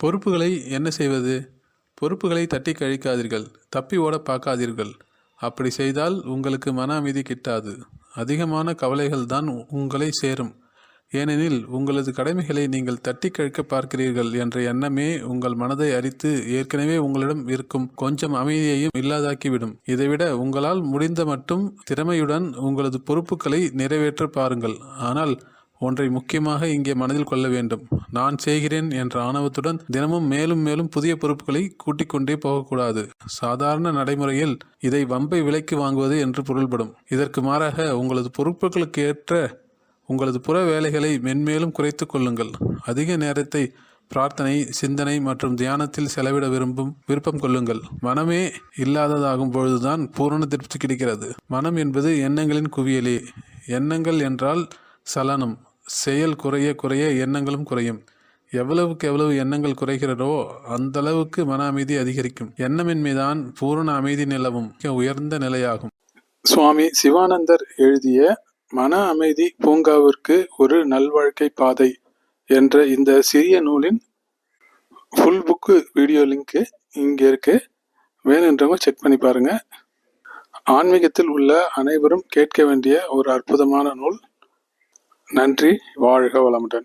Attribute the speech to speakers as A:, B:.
A: பொறுப்புகளை என்ன செய்வது? பொறுப்புகளை தட்டி கழிக்காதீர்கள் தப்பி ஓட பார்க்காதீர்கள். அப்படி செய்தால் உங்களுக்கு மன அமைதி கிட்டாது. அதிகமான கவலைகள் தான் உங்களை சேரும். ஏனெனில் உங்களது கடமைகளை நீங்கள் தட்டி கழிக்க பார்க்கிறீர்கள் என்ற எண்ணமே உங்கள் மனதை அரித்து ஏற்கனவே உங்களிடம் இருக்கும் கொஞ்சம் அமைதியையும் இல்லாதாக்கிவிடும். இதைவிட உங்களால் முடிந்த மட்டும் திறமையுடன் உங்களது பொறுப்புகளை நிறைவேற்ற பாருங்கள். ஆனால் ஒன்றை முக்கியமாக இங்கே மனதில் கொள்ள வேண்டும். நான் செய்கிறேன் என்ற ஆணவத்துடன் தினமும் மேலும் மேலும் புதிய பொறுப்புகளை கூட்டிக் கொண்டே போகக்கூடாது. சாதாரண நடைமுறையில் இதை வம்பை விலைக்கு வாங்குவது என்று பொருள்படும். இதற்கு மாறாக உங்களது பொறுப்புகளுக்கு ஏற்ற உங்களது புற வேலைகளை மென்மேலும் குறைத்து கொள்ளுங்கள். அதிக நேரத்தை பிரார்த்தனை சிந்தனை மற்றும் தியானத்தில் செலவிட விரும்பும் விருப்பம் கொள்ளுங்கள். மனமே இல்லாததாகும் பொழுதுதான் பூரண திருப்தி கிடைக்கிறது. மனம் என்பது எண்ணங்களின் குவியலே. எண்ணங்கள் என்றால் சலனம். செயல் குறைய குறைய எண்ணங்களும் குறையும். எவ்வளவுக்கு எவ்வளவு எண்ணங்கள் குறைகிறதோ அந்த அளவுக்கு மன அமைதி அதிகரிக்கும். எண்ணமின்மைதான் பூரண அமைதி நிலவும். மிக உயர்ந்த நிலையாகும். சுவாமி சிவானந்தர் எழுதிய மன அமைதி பூங்காவிற்கு ஒரு நல்வாழ்க்கை பாதை என்ற இந்த சிறிய நூலின் ஃபுல் புக்கு வீடியோ லிங்க்கு இங்கே இருக்கு. வேணுன்றவங்க செக் பண்ணி பாருங்க. ஆன்மீகத்தில் உள்ள அனைவரும் கேட்க வேண்டிய ஒரு அற்புதமான நூல். நன்றி. வாழ்க வளமுடன்.